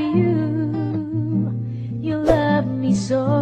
you. You love me so.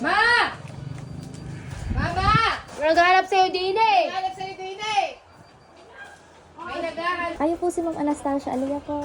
Ma! Mama! May naghahanap sa'yo din eh. Hanap sa'yo din eh! May naghahanap. Kayo po si Ma'am Anastasia Alea po.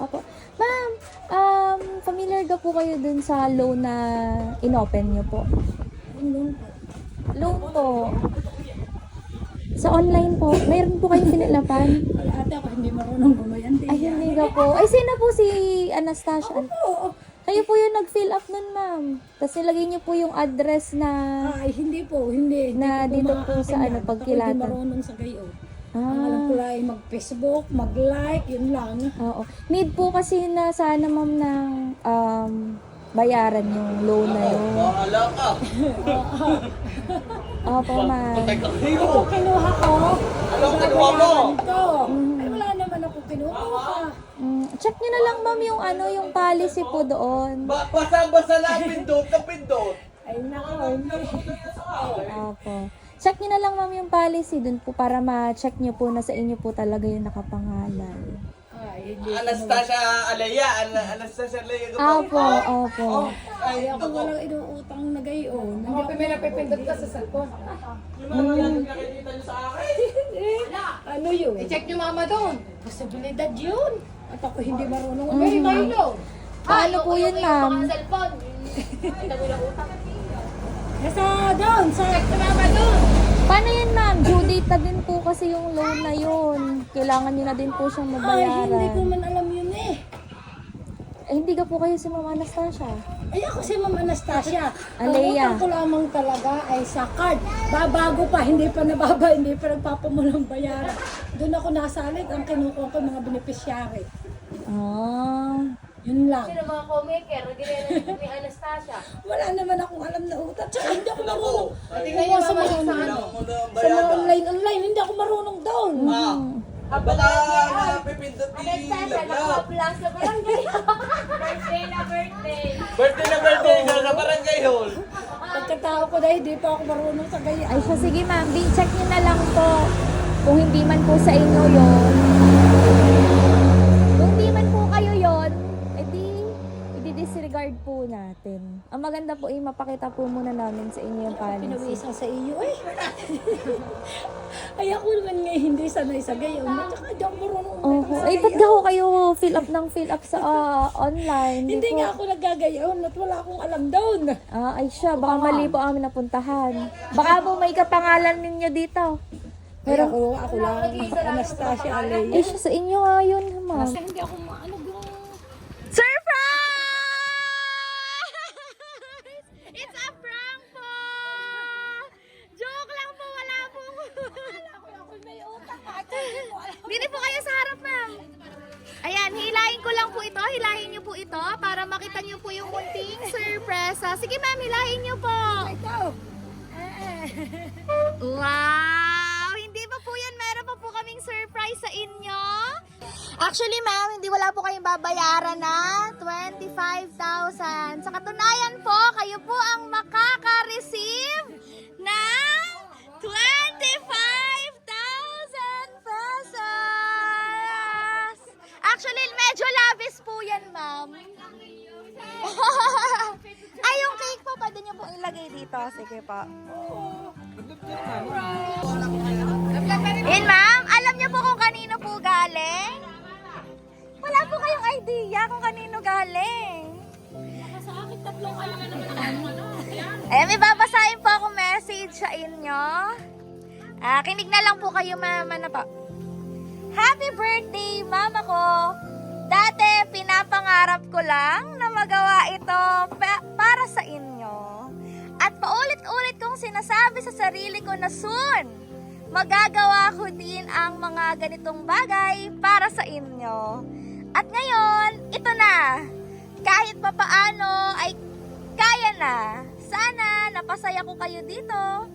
Opo. Ma'am, um, familiar ka po kayo dun sa loan na inopen niyo po? Loan po. Loan po. Sa online po, mayroon po kayong sinilapan? Ate ako hindi marunong gumayan din. Ay, hindi ka po. Ay, sino po si Anastasia? Oo. Kayo po yung nag-fill up nun, ma'am. Tapos nilagay niyo po yung address na... Ay, hindi po, hindi. hindi Na ko dito po sa ano, Ako pagkilatan. hindi marunong sa gayo. Ang alam ko Ah, lang ay mag-Facebook, mag-like, yun lang. oo. Need po kasi na sana, ma'am, ng um, bayaran yung loan na yun. Bahala ka. Opo, ma'am. Ito kinuha ko. Anong kinuha mo? babayaran ko. Ay, wala naman ako kinuha. Mm, check nyo na lang, ma'am, yung ano, yung policy po doon. Ba basa-basa na pindot na pindot. Ay, nako. Opo. Check nyo na lang, ma'am, yung policy doon po para ma-check nyo po na sa inyo po talaga yung nakapangalan. Anastasia Alaya. Ana- Anastasia Alaya? Opo, opo. Ay, Ay, ako walang inuutang na gayon. Ako may napipindot ka sa cellphone. Nakikita niyo sa akin. Ano yun? I-check nyo mama doon. Posibilidad yun. At ako hindi marunong Very uminom. Milo. Paano po yun, ma'am? Nasa doon, sa... Check nyo mama doon. Paano yun, ma'am? Due date na din po kasi yung loan na yun. Kailangan nyo na din po siyang Ay, mabayaran. hindi ko man alam yun eh. Eh, hindi ka po kayo si Ma'am Anastasia. Ay, ako si Ma'am Anastasia. Ang Alea. utang ko lamang talaga ay sa card. Babago pa, hindi pa nababa, hindi pa nagpapamulang bayaran. Doon ako nasalit, ang kinukuha ko mga beneficiary. Ah. Yun lang. Sino mga co-maker? Ginaya ni Anastasia. Wala naman akong alam na utang. Tsaka hindi ako marunong. Nyo Sa mga, sa ano. Na sa mga bayaran. online, online, hindi ako marunong doon. Ah, baka napipindot ni Anastasia, Lablab. naka-plus na barangay. birthday na birthday. Birthday na birthday ka sa barangay hall. Pagkatao ko dahil hindi pa ako marunong sa gaya. Ay siya, sige ma'am. Di check nyo na lang po. Kung hindi man po sa inyo yon. Kung hindi man po kayo yon, edi, i-disregard po natin. Ang maganda po ay mapakita po muna namin sa inyo yung policy. Pinawisan sa iyo eh. Ay ako naman nga hindi sanay sa gayon. Tsaka hindi ako marunong Oh, uminom sa ay ba't gayon. daw kayo fill up ng fill up sa ah, online? Hindi po- nga ako nagagayon at wala akong alam doon. Ah, ay siya, baka mali po ang napuntahan. Baka po may kapangalan ninyo dito. Pero ako, ako lang, Anastasia Alea. Eh, siya sa inyo nga yun, ma'am. Kasi hindi ako maano yung... Surprise! It's a prank po! Joke lang po, wala po. Dito po kayo sa harap, ma'am. Ayan, hilahin ko lang po ito. Hilahin niyo po ito para makita niyo po yung munting surprise. Sige, ma'am, hilahin niyo po. Ito. Wow! Actually, ma'am, hindi wala po kayong babayaran na 25,000. Sa katunayan po, kayo po ang makaka-receive ng 25,000 pesos! Actually, medyo labis po yan, ma'am. Ay, yung cake po, pwede niyo po ilagay dito. Sige po. Yun, ma'am. Alam niyo po kung kanino po galing? wala po kayong idea kung kanino galing. Sa akin, tatlong kayo na naman Eh, may babasahin po akong message sa inyo. Ah, kinig na lang po kayo, mama na po. Happy birthday, mama ko! Dati, pinapangarap ko lang na magawa ito para sa inyo. At paulit-ulit kong sinasabi sa sarili ko na soon, magagawa ko din ang mga ganitong bagay para sa inyo. At ngayon, ito na. Kahit papaano ay kaya na. Sana napasaya ko kayo dito.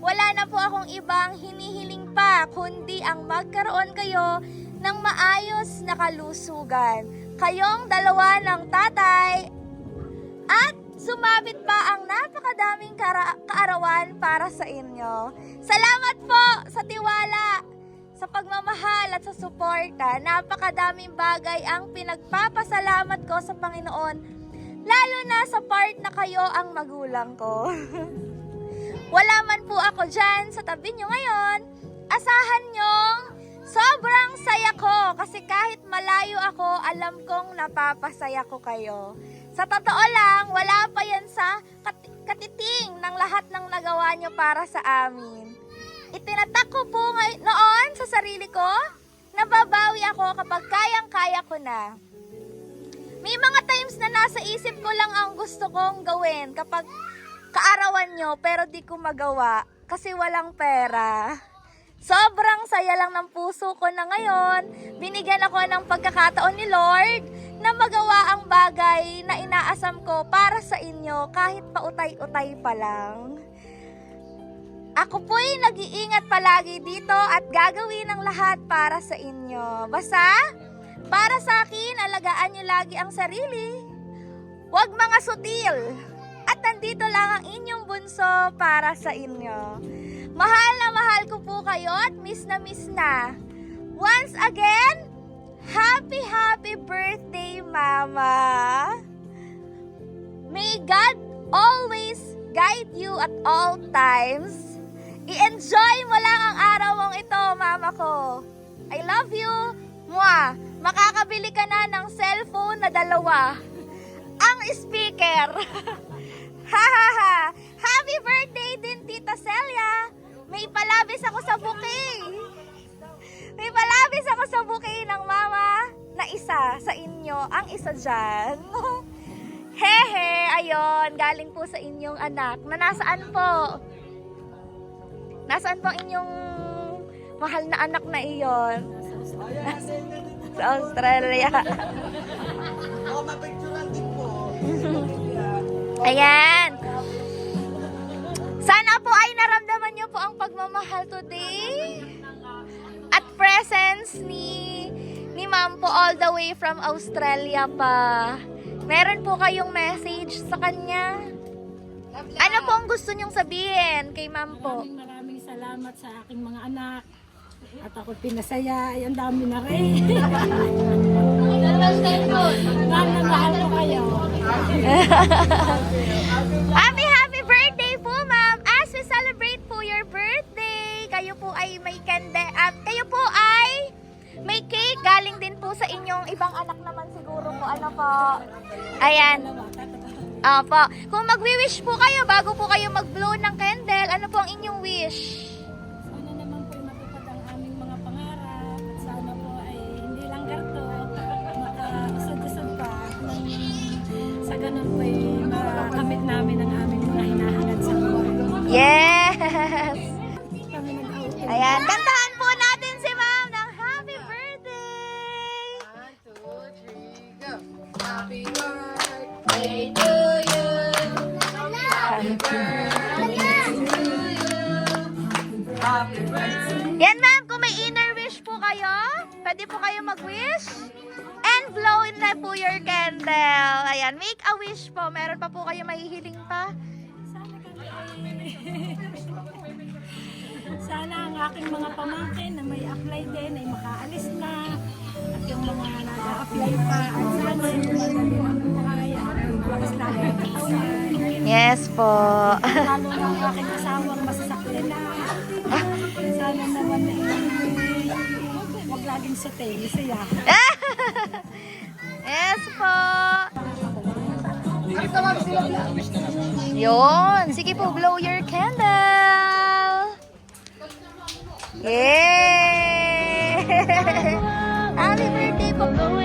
Wala na po akong ibang hinihiling pa kundi ang magkaroon kayo ng maayos na kalusugan. Kayong dalawa ng tatay at sumabit pa ang napakadaming kaarawan para sa inyo. Salamat po sa tiwala, sa pagmamahal at sa suporta. Napakadaming bagay ang pinagpapasalamat ko sa Panginoon, lalo na sa part na kayo ang magulang ko. Wala man po ako dyan sa tabi nyo ngayon, asahan nyong sobrang saya ko kasi kahit malayo ako, alam kong napapasaya ko kayo. Sa totoo lang, wala pa yan sa kat- katiting ng lahat ng nagawa nyo para sa amin. Itinatak ko po ngay- noon sa sarili ko, nababawi ako kapag kayang-kaya ko na. May mga times na nasa isip ko lang ang gusto kong gawin kapag kaarawan nyo pero di ko magawa kasi walang pera. Sobrang saya lang ng puso ko na ngayon. Binigyan ako ng pagkakataon ni Lord na magawa ang bagay na inaasam ko para sa inyo kahit pautay-utay pa lang. Ako po'y nag-iingat palagi dito at gagawin ang lahat para sa inyo. Basta, para sa akin, alagaan nyo lagi ang sarili. Huwag mga sutil. At nandito lang ang inyong bunso para sa inyo. Mahal na mahal ko po kayo at miss na miss na. Once again, happy happy birthday, Mama! May God always guide you at all times. I-enjoy mo lang ang araw mong ito, Mama ko. I love you. Mwah! Makakabili ka na ng cellphone na dalawa. Ang speaker. ha ha ha! Happy birthday din, Tita Celia! May palabis ako sa bouquet. May palabis ako sa bouquet ng mama na isa sa inyo, ang isa dyan. Hehe, ayon, galing po sa inyong anak. Na nasaan po? Nasaan po inyong mahal na anak na iyon? sa Australia. Baka mapicturean din po. Ayan. Sana po ay naramdaman niyo po ang pagmamahal today. At presence ni ni Ma'am po all the way from Australia pa. Meron po kayong message sa kanya? Ano po ang gusto niyong sabihin kay Ma'am po? Maraming maraming salamat sa aking mga anak. At ako pinasaya, ay ang dami na rin. Mahal na mahal ko kayo. Happy happy birthday po, ma'am! As we celebrate po your birthday, kayo po ay may kende at kayo po ay may cake galing din po sa inyong ibang anak naman siguro po. Ano po? Ayan. Opo. Kung magwi-wish po kayo bago po kayo mag-blow ng candle, ano po ang inyong wish? Sana naman po matupad ang aming mga pangarap. At sana po ay hindi lang ganito, makausad-usad pa. Sa ganun po ay makamit namin ang aming mga hinahangad sa buhay. Yes! Ayan. Kantahan kayo, pwede po kayo mag-wish. And blow in na po your candle. Ayan, make a wish po. Meron pa po kayo mahihiling pa. Sana ang aking mga pamangkin na may apply din ay makaalis na. At yung mga nag-apply pa, at sana yung katawan. Yes po. Lalo ang aking asawang masasakyan na. Sana naman huwag laging sa siya. yes po. Yun. Sige po, blow your candle. Yay! Happy birthday po.